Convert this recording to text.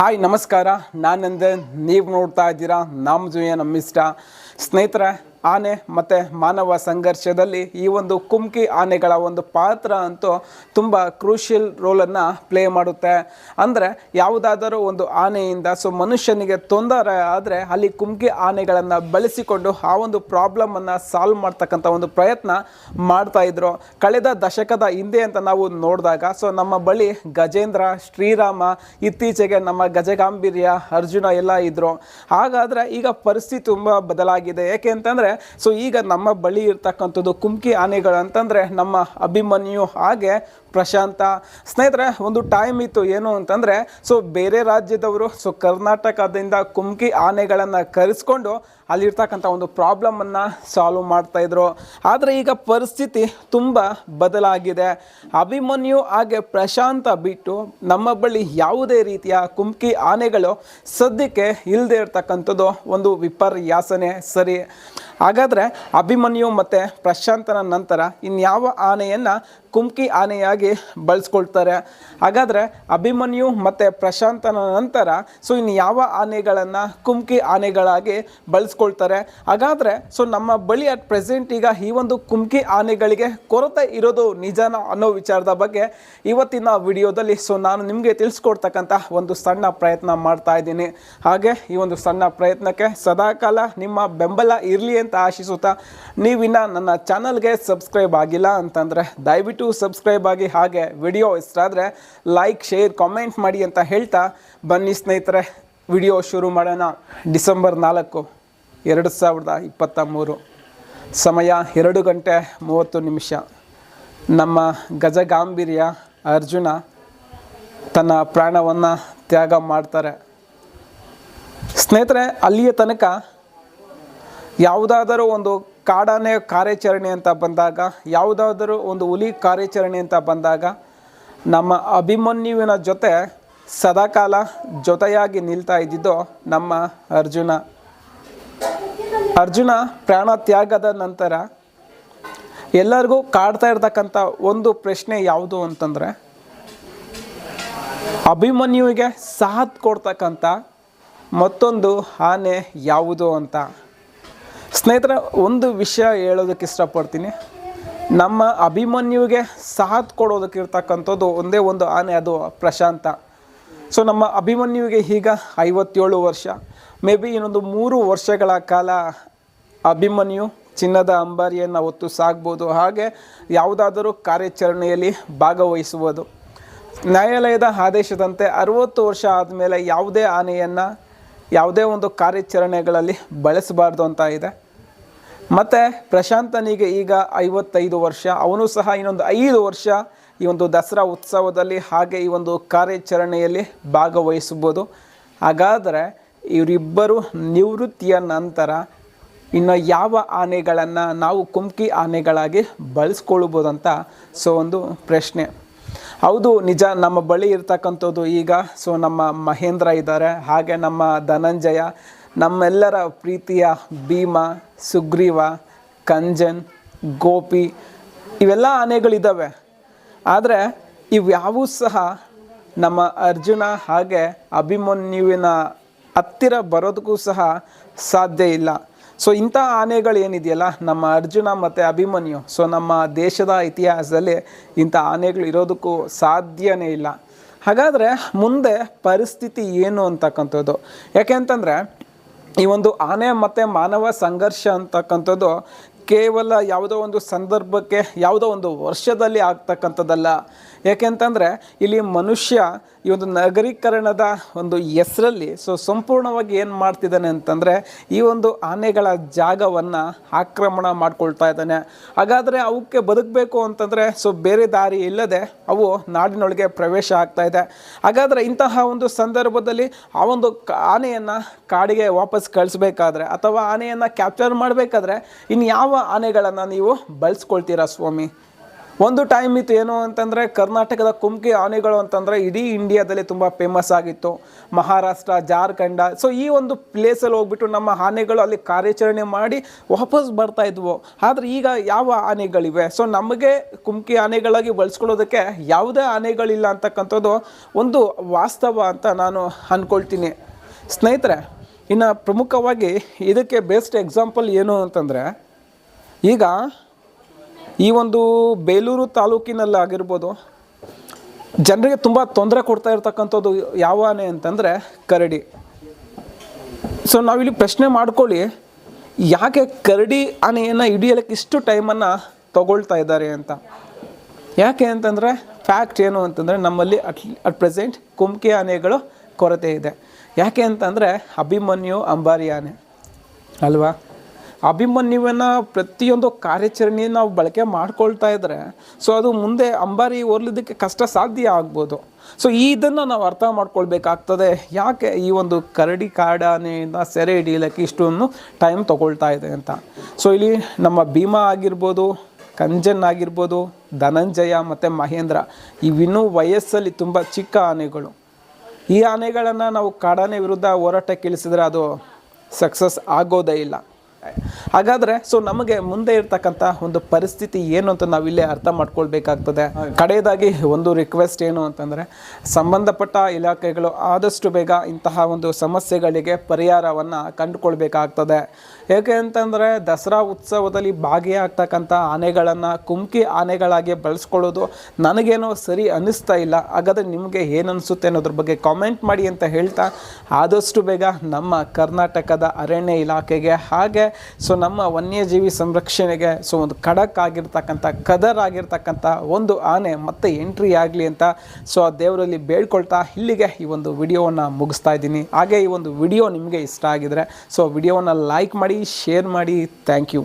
Hi ನಮಸ್ಕಾರ. ನಾನು ನಂದನ್. ನೀವು ನೋಡ್ತಾ ಇದ್ದೀರಾ ನಮ್ಮ ಜೊಯ ನಮ್ಮಿಷ್ಟ. ಸ್ನೇಹಿತರೆ, ಆನೆ ಮತ್ತು ಮಾನವ ಸಂಘರ್ಷದಲ್ಲಿ ಈ ಒಂದು ಕುಮ್ಕಿ ಆನೆಗಳ ಒಂದು ಪಾತ್ರ ಅಂತೂ ತುಂಬ ಕ್ರೂಷಿಯಲ್ ರೋಲನ್ನು ಪ್ಲೇ ಮಾಡುತ್ತೆ. ಅಂದರೆ ಯಾವುದಾದರೂ ಒಂದು ಆನೆಯಿಂದ, ಸೊ ಮನುಷ್ಯನಿಗೆ ತೊಂದರೆ ಆದರೆ ಅಲ್ಲಿ ಕುಮ್ಕಿ ಆನೆಗಳನ್ನು ಬಳಸಿಕೊಂಡು ಆ ಒಂದು ಪ್ರಾಬ್ಲಮನ್ನು ಸಾಲ್ವ್ ಮಾಡ್ತಕ್ಕಂಥ ಒಂದು ಪ್ರಯತ್ನ ಮಾಡ್ತಾಯಿದ್ರು ಕಳೆದ ದಶಕದ ಹಿಂದೆ ಅಂತ ನಾವು ನೋಡಿದಾಗ, ಸೊ ನಮ್ಮ ಬಳಿ ಗಜೇಂದ್ರ, ಶ್ರೀರಾಮ ಇತ್ತೀಚೆಗೆ ನಮ್ಮ ಗಜಗಾಂಭೀರ್ಯ ಅರ್ಜುನ ಎಲ್ಲ ಇದ್ದರು ಹಾಗಾದ್ರೆ ಈಗ ಪರಿಸ್ಥಿತಿ ತುಂಬ ಬದಲಾಗಿದೆ ಯಾಕೆ ಅಂತಂದ್ರೆ ಸೊ ಈಗ ನಮ್ಮ ಬಳಿ ಇರ್ತಕ್ಕಂಥದ್ದು ಕುಮ್ಕಿ ಆನೆಗಳು ಅಂತಂದ್ರೆ ನಮ್ಮ ಅಭಿಮನ್ಯು, ಹಾಗೆ ಪ್ರಶಾಂತ. ಸ್ನೇಹಿತರೆ, ಒಂದು ಟೈಮ್ ಇತ್ತು ಏನು ಅಂತಂದ್ರೆ ಸೊ ಬೇರೆ ರಾಜ್ಯದವರು ಸೊ ಕರ್ನಾಟಕದಿಂದ ಕುಮ್ಕಿ ಆನೆಗಳನ್ನು ಕರೆಸ್ಕೊಂಡು ಅಲ್ಲಿರ್ತಕ್ಕಂಥ ಒಂದು ಪ್ರಾಬ್ಲಮನ್ನು ಸಾಲ್ವ್ ಮಾಡ್ತಾ ಇದ್ರು. ಆದರೆ ಈಗ ಪರಿಸ್ಥಿತಿ ತುಂಬ ಬದಲಾಗಿದೆ. ಅಭಿಮನ್ಯು ಹಾಗೆ ಪ್ರಶಾಂತ ಬಿಟ್ಟು ನಮ್ಮ ಬಳಿ ಯಾವುದೇ ರೀತಿಯ ಕುಮ್ಕಿ ಆನೆಗಳು ಸದ್ಯಕ್ಕೆ ಇಲ್ಲದೆ ಇರ್ತಕ್ಕಂಥದ್ದು ಒಂದು ವಿಪರ್ಯಾಸನೆ ಸರಿ. ಹಾಗಾದರೆ ಅಭಿಮನ್ಯು ಮತ್ತು ಪ್ರಶಾಂತನ ನಂತರ ಇನ್ಯಾವ ಆನೆಯನ್ನು ಕುಮ್ಕಿ ಆನೆಯಾಗಿ ಬಳಸ್ಕೊಳ್ತಾರೆ? ಹಾಗಾದರೆ ಅಭಿಮನ್ಯು ಮತ್ತು ಪ್ರಶಾಂತನ ನಂತರ ಸೊ ಇನ್ನು ಯಾವ ಆನೆಗಳನ್ನು ಕುಮ್ಕಿ ಆನೆಗಳಾಗಿ ಬಳಸ್ಕೊಳ್ತಾರೆ? ಹಾಗಾದರೆ ಸೊ ನಮ್ಮ ಬಳಿ ಅಟ್ ಪ್ರೆಸೆಂಟ್ ಈಗ ಈ ಒಂದು ಕುಮ್ಕಿ ಆನೆಗಳಿಗೆ ಕೊರತೆ ಇರೋದು ನಿಜಾನ ಅನ್ನೋ ವಿಚಾರದ ಬಗ್ಗೆ ಇವತ್ತಿನ ವಿಡಿಯೋದಲ್ಲಿ ಸೊ ನಾನು ನಿಮಗೆ ತಿಳಿಸ್ಕೊಡ್ತಕ್ಕಂಥ ಒಂದು ಸಣ್ಣ ಪ್ರಯತ್ನ ಮಾಡ್ತಾ ಇದ್ದೀನಿ. ಹಾಗೆ ಈ ಒಂದು ಸಣ್ಣ ಪ್ರಯತ್ನಕ್ಕೆ ಸದಾಕಾಲ ನಿಮ್ಮ ಬೆಂಬಲ ಇರಲಿ ಅಂತ ಆಶಿಸುತ್ತಾ ನೀವಿನ್ನು ನನ್ನ ಚಾನಲ್ಗೆ ಸಬ್ಸ್ಕ್ರೈಬ್ ಆಗಿಲ್ಲ ಅಂತಂದರೆ ದಯವಿಟ್ಟು ಸಬ್ಸ್ಕ್ರೈಬ್ ಆಗಿ ಹಾಗೆ ವಿಡಿಯೋ ಇಷ್ಟ ಆದರೆ ಲೈಕ್, ಶೇರ್, ಕಾಮೆಂಟ್ ಮಾಡಿ ಅಂತ ಹೇಳ್ತಾ ಬನ್ನಿ ಸ್ನೇಹಿತರೆ, ವಿಡಿಯೋ ಶುರು ಮಾಡೋಣ. ಡಿಸೆಂಬರ್ ನಾಲ್ಕು, ಎರಡು ಸಾವಿರದ ಇಪ್ಪತ್ತ ಮೂರು. ಸಮಯ ಎರಡು ಗಂಟೆ ಮೂವತ್ತು ನಿಮಿಷ. ನಮ್ಮ ಗಜಗಾಂಭೀರ್ಯ ಅರ್ಜುನ ತನ್ನ ಪ್ರಾಣವನ್ನು ತ್ಯಾಗ ಮಾಡ್ತಾರೆ. ಸ್ನೇಹಿತರೆ, ಅಲ್ಲಿಯ ತನಕ ಯಾವುದಾದರೂ ಒಂದು ಕಾಡಾನೆ ಕಾರ್ಯಾಚರಣೆ ಅಂತ ಬಂದಾಗ, ಯಾವುದಾದರೂ ಒಂದು ಹುಲಿ ಕಾರ್ಯಾಚರಣೆ ಅಂತ ಬಂದಾಗ, ನಮ್ಮ ಅಭಿಮನ್ಯುವಿನ ಜೊತೆ ಸದಾಕಾಲ ಜೊತೆಯಾಗಿ ನಿಲ್ತಾ ಇದ್ದಿದ್ದು ನಮ್ಮ ಅರ್ಜುನ. ಅರ್ಜುನ ಪ್ರಾಣ ತ್ಯಾಗದ ನಂತರ ಎಲ್ಲರಿಗೂ ಕಾಡ್ತಾ ಇರ್ತಕ್ಕಂಥ ಒಂದು ಪ್ರಶ್ನೆ ಯಾವುದು ಅಂತಂದರೆ, ಅಭಿಮನ್ಯುವಿಗೆ ಸಾಥ್ ಕೊಡ್ತಕ್ಕಂಥ ಮತ್ತೊಂದು ಆನೆ ಯಾವುದು ಅಂತ? ಸ್ನೇಹಿತರ, ಒಂದು ವಿಷಯ ಹೇಳೋದಕ್ಕೆ ಇಷ್ಟಪಡ್ತೀನಿ. ನಮ್ಮ ಅಭಿಮನ್ಯುವಿಗೆ ಸಾಥ್ ಕೊಡೋದಕ್ಕಿರ್ತಕ್ಕಂಥದ್ದು ಒಂದೇ ಒಂದು ಆನೆ, ಅದು ಪ್ರಶಾಂತ. ಸೊ ನಮ್ಮ ಅಭಿಮನ್ಯುವಿಗೆ ಈಗ ಐವತ್ತೇಳು ವರ್ಷ. ಮೇ ಬಿ ಇನ್ನೊಂದು ಮೂರು ವರ್ಷಗಳ ಕಾಲ ಅಭಿಮನ್ಯು ಚಿನ್ನದ ಅಂಬಾರಿಯನ್ನು ಹೊತ್ತು ಸಾಗ್ಬೋದು. ಹಾಗೆ ಯಾವುದಾದರೂ ಕಾರ್ಯಾಚರಣೆಯಲ್ಲಿ ಭಾಗವಹಿಸುವುದು. ನ್ಯಾಯಾಲಯದ ಆದೇಶದಂತೆ ಅರುವತ್ತು ವರ್ಷ ಆದಮೇಲೆ ಯಾವುದೇ ಆನೆಯನ್ನು ಯಾವುದೇ ಒಂದು ಕಾರ್ಯಾಚರಣೆಗಳಲ್ಲಿ ಬಳಸಬಾರ್ದು ಅಂತ ಇದೆ. ಮತ್ತು ಪ್ರಶಾಂತನಿಗೆ ಈಗ ಐವತ್ತೈದು ವರ್ಷ, ಅವನು ಸಹ ಇನ್ನೊಂದು ಐದು ವರ್ಷ ಈ ಒಂದು ದಸರಾ ಉತ್ಸವದಲ್ಲಿ ಹಾಗೆ ಈ ಒಂದು ಕಾರ್ಯಾಚರಣೆಯಲ್ಲಿ ಭಾಗವಹಿಸ್ಬೋದು ಹಾಗಾದರೆ ಇವರಿಬ್ಬರು ನಿವೃತ್ತಿಯ ನಂತರ ಇನ್ನು ಯಾವ ಆನೆಗಳನ್ನು ನಾವು ಕುಮ್ಕಿ ಆನೆಗಳಾಗಿ ಬಳಸ್ಕೊಳ್ಬೋದಂತ ಸೊ ಒಂದು ಪ್ರಶ್ನೆ. ಹೌದು, ನಿಜ, ನಮ್ಮ ಬಳಿ ಇರ್ತಕ್ಕಂಥದ್ದು ಈಗ. ಸೊ ನಮ್ಮ ಮಹೇಂದ್ರ ಇದ್ದಾರೆ. ಹಾಗೆ ನಮ್ಮ ಧನಂಜಯ, ನಮ್ಮೆಲ್ಲರ ಪ್ರೀತಿಯ ಭೀಮ, ಸುಗ್ರೀವ, ಕಂಜನ್, ಗೋಪಿ, ಇವೆಲ್ಲ ಆನೆಗಳಿದ್ದಾವೆ. ಆದರೆ, ಇವ್ಯಾವೂ ಸಹ ನಮ್ಮ ಅರ್ಜುನ ಹಾಗೆ ಅಭಿಮನ್ಯುವಿನ ಹತ್ತಿರ ಬರೋದಕ್ಕೂ ಸಹ ಸಾಧ್ಯ ಇಲ್ಲ. ಸೊ ಇಂಥ ಆನೆಗಳು ಏನಿದೆಯಲ್ಲ ನಮ್ಮ ಅರ್ಜುನ ಮತ್ತು ಅಭಿಮನ್ಯು. ಸೊ ನಮ್ಮ ದೇಶದ ಇತಿಹಾಸದಲ್ಲಿ ಇಂಥ ಆನೆಗಳು ಇರೋದಕ್ಕೂ ಸಾಧ್ಯನೇ ಇಲ್ಲ. ಹಾಗಾದರೆ ಮುಂದೆ ಪರಿಸ್ಥಿತಿ ಏನು ಅಂತಕ್ಕಂಥದ್ದು? ಯಾಕೆ ಅಂತಂದರೆ, ಈ ಒಂದು ಆನೆ ಮತ್ತು ಮಾನವ ಸಂಘರ್ಷ ಅಂತಕ್ಕಂಥದ್ದು ಕೇವಲ ಯಾವುದೋ ಒಂದು ಸಂದರ್ಭಕ್ಕೆ, ಯಾವುದೋ ಒಂದು ವರ್ಷದಲ್ಲಿ ಆಗ್ತಕ್ಕಂಥದ್ದಲ್ಲ. ಯಾಕೆಂತಂದರೆ ಇಲ್ಲಿ ಮನುಷ್ಯ ಈ ಒಂದು ನಗರೀಕರಣದ ಒಂದು ಹೆಸರಲ್ಲಿ ಸೊ ಸಂಪೂರ್ಣವಾಗಿ ಏನು ಮಾಡ್ತಿದ್ದಾನೆ ಅಂತಂದರೆ ಈ ಒಂದು ಆನೆಗಳ ಜಾಗವನ್ನು ಆಕ್ರಮಣ ಮಾಡ್ಕೊಳ್ತಾ ಇದ್ದಾನೆ. ಹಾಗಾದರೆ ಅವಕ್ಕೆ ಬದುಕಬೇಕು ಅಂತಂದರೆ ಸೊ ಬೇರೆ ದಾರಿ ಇಲ್ಲದೆ ಅವು ನಾಡಿನೊಳಗೆ ಪ್ರವೇಶ ಆಗ್ತಾ ಇದೆ. ಹಾಗಾದರೆ ಇಂತಹ ಒಂದು ಸಂದರ್ಭದಲ್ಲಿ ಆ ಒಂದು ಆನೆಯನ್ನು ಕಾಡಿಗೆ ವಾಪಸ್ ಕಳಿಸ್ಬೇಕಾದ್ರೆ ಅಥವಾ ಆನೆಯನ್ನು ಕ್ಯಾಪ್ಚರ್ ಮಾಡಬೇಕಾದ್ರೆ ಇನ್ನು ಯಾವ ಆನೆಗಳನ್ನು ನೀವು ಬಳಸ್ಕೊಳ್ತೀರಾ ಸ್ವಾಮಿ? ಒಂದು ಟೈಮ್ ಇತ್ತು ಏನು ಅಂತಂದರೆ ಕರ್ನಾಟಕದ ಕುಮ್ಕಿ ಆನೆಗಳು ಅಂತಂದರೆ ಇಡೀ ಇಂಡಿಯಾದಲ್ಲಿ ತುಂಬ ಫೇಮಸ್ ಆಗಿತ್ತು. ಮಹಾರಾಷ್ಟ್ರ, ಜಾರ್ಖಂಡ. ಸೊ ಈ ಒಂದು ಪ್ಲೇಸಲ್ಲಿ ಹೋಗ್ಬಿಟ್ಟು ನಮ್ಮ ಆನೆಗಳು ಅಲ್ಲಿ ಕಾರ್ಯಾಚರಣೆ ಮಾಡಿ ವಾಪಸ್ ಬರ್ತಾ ಇದ್ವು. ಆದರೆ ಈಗ ಯಾವ ಆನೆಗಳಿವೆ? ಸೊ ನಮಗೆ ಕುಮ್ಕಿ ಆನೆಗಳಾಗಿ ಬಳಸ್ಕೊಳ್ಳೋದಕ್ಕೆ ಯಾವುದೇ ಆನೆಗಳಿಲ್ಲ ಅಂತಕ್ಕಂಥದ್ದು ಒಂದು ವಾಸ್ತವ ಅಂತ ನಾನು ಅಂದ್ಕೊಳ್ತೀನಿ ಸ್ನೇಹಿತರೆ, ಇನ್ನು ಪ್ರಮುಖವಾಗಿ ಇದಕ್ಕೆ ಬೆಸ್ಟ್ ಎಕ್ಸಾಂಪಲ್ ಏನು ಅಂತಂದರೆ ಈಗ ಈ ಒಂದು ಬೇಲೂರು ತಾಲೂಕಿನಲ್ಲಿ ಆಗಿರ್ಬೋದು, ಜನರಿಗೆ ತುಂಬ ತೊಂದರೆ ಕೊಡ್ತಾ ಇರ್ತಕ್ಕಂಥದ್ದು ಯಾವ ಆನೆ ಅಂತಂದರೆ ಕರಡಿ. ಸೊ ನಾವಿಲ್ಲಿ ಪ್ರಶ್ನೆ ಮಾಡ್ಕೊಳ್ಳಿ, ಯಾಕೆ ಕರಡಿ ಆನೆಯನ್ನು ಹಿಡಿಯಲಿಕ್ಕೆ ಇಷ್ಟು ಟೈಮನ್ನು ತಗೊಳ್ತಾ ಇದ್ದಾರೆ ಅಂತ? ಯಾಕೆ ಅಂತಂದರೆ ಫ್ಯಾಕ್ಟ್ ಏನು ಅಂತಂದರೆ, ನಮ್ಮಲ್ಲಿ ಅಟ್ ಅಟ್ ಪ್ರೆಸೆಂಟ್ ಕುಮ್ಕಿ ಆನೆಗಳು ಕೊರತೆ ಇದೆ. ಯಾಕೆ ಅಂತಂದರೆ, ಅಭಿಮನ್ಯು ಅಂಬಾರಿ ಆನೆ, ಅಲ್ವಾ? ಅಭಿಮನ್ಯುವನ್ನ ಪ್ರತಿಯೊಂದು ಕಾರ್ಯಾಚರಣೆಯನ್ನು ನಾವು ಬಳಕೆ ಮಾಡ್ಕೊಳ್ತಾ ಇದ್ದರೆ ಸೊ ಅದು ಮುಂದೆ ಅಂಬಾರಿ ಓರ್ಲಿದ್ದಕ್ಕೆ ಕಷ್ಟ ಸಾಧ್ಯ ಆಗ್ಬೋದು. ಸೊ ಇದನ್ನು ನಾವು ಅರ್ಥ ಮಾಡ್ಕೊಳ್ಬೇಕಾಗ್ತದೆ. ಯಾಕೆ ಈ ಒಂದು ಕರಡಿ ಕಾಡಾನೆಯಿಂದ ಸೆರೆ ಹಿಡಿಯಲಿಕ್ಕೆ ಇಷ್ಟೊಂದು ಟೈಮ್ ತಗೊಳ್ತಾ ಇದೆ ಅಂತ? ಸೊ ಇಲ್ಲಿ ನಮ್ಮ ಭೀಮಾ ಆಗಿರ್ಬೋದು, ಕಂಜನ್ ಆಗಿರ್ಬೋದು, ಧನಂಜಯ ಮತ್ತು ಮಹೇಂದ್ರ, ಇವಿನ್ನೂ ವಯಸ್ಸಲ್ಲಿ ತುಂಬ ಚಿಕ್ಕ ಆನೆಗಳು. ಈ ಆನೆಗಳನ್ನು ನಾವು ಕಾಡಾನೆ ವಿರುದ್ಧ ಹೋರಾಟಕ್ಕೆ ಇಳಿಸಿದ್ರೆ ಅದು ಸಕ್ಸಸ್ ಆಗೋದೇ ಇಲ್ಲ. ಹಾಗಾದರೆ ಸೊ ನಮಗೆ ಮುಂದೆ ಇರ್ತಕ್ಕಂಥ ಒಂದು ಪರಿಸ್ಥಿತಿ ಏನು ಅಂತ ನಾವು ಇಲ್ಲೇ ಅರ್ಥ ಮಾಡ್ಕೊಳ್ಬೇಕಾಗ್ತದೆ. ಕಡೆಯದಾಗಿ ಒಂದು ರಿಕ್ವೆಸ್ಟ್ ಏನು ಅಂತಂದರೆ ಸಂಬಂಧಪಟ್ಟ ಇಲಾಖೆಗಳು ಆದಷ್ಟು ಬೇಗ ಇಂತಹ ಒಂದು ಸಮಸ್ಯೆಗಳಿಗೆ ಪರಿಹಾರವನ್ನು ಕಂಡುಕೊಳ್ಬೇಕಾಗ್ತದೆ. ಏಕೆ ಅಂತಂದರೆ ದಸರಾ ಉತ್ಸವದಲ್ಲಿ ಭಾಗಿಯಾಗ್ತಕ್ಕಂಥ ಆನೆಗಳನ್ನು ಕುಮ್ಕಿ ಆನೆಗಳಾಗಿ ಬಳಸ್ಕೊಳ್ಳೋದು ನನಗೇನೋ ಸರಿ ಅನ್ನಿಸ್ತಾ ಇಲ್ಲ. ಹಾಗಾದರೆ ನಿಮಗೆ ಏನನ್ಸುತ್ತೆ ಅನಿಸುತ್ತೆ ಅನ್ನೋದ್ರ ಬಗ್ಗೆ ಕಾಮೆಂಟ್ ಮಾಡಿ ಅಂತ ಹೇಳ್ತಾ ಆದಷ್ಟು ಬೇಗ ನಮ್ಮ ಕರ್ನಾಟಕದ ಅರಣ್ಯ ಇಲಾಖೆಗೆ ಹಾಗೆ ಸೊ ನಮ್ಮ ವನ್ಯಜೀವಿ ಸಂರಕ್ಷಣೆಗೆ ಸೊ ಒಂದು ಖಡಕ್ ಆಗಿರ್ತಕ್ಕಂಥ, ಕದರ್ ಆಗಿರ್ತಕ್ಕಂಥ ಒಂದು ಆನೆ ಮತ್ತೆ ಎಂಟ್ರಿ ಆಗಲಿ ಅಂತ ಸೊ ಆ ದೇವರಲ್ಲಿ ಬೇಡ್ಕೊಳ್ತಾ ಇಲ್ಲಿಗೆ ಈ ಒಂದು ವಿಡಿಯೋವನ್ನು ಮುಗಿಸ್ತಾ ಇದ್ದೀನಿ. ಹಾಗೆ ಈ ಒಂದು ವಿಡಿಯೋ ನಿಮಗೆ ಇಷ್ಟ ಆಗಿದರೆ ಸೊ ವಿಡಿಯೋವನ್ನು ಲೈಕ್ ಮಾಡಿ ಶೇರ್ ಮಾಡಿ. Thank you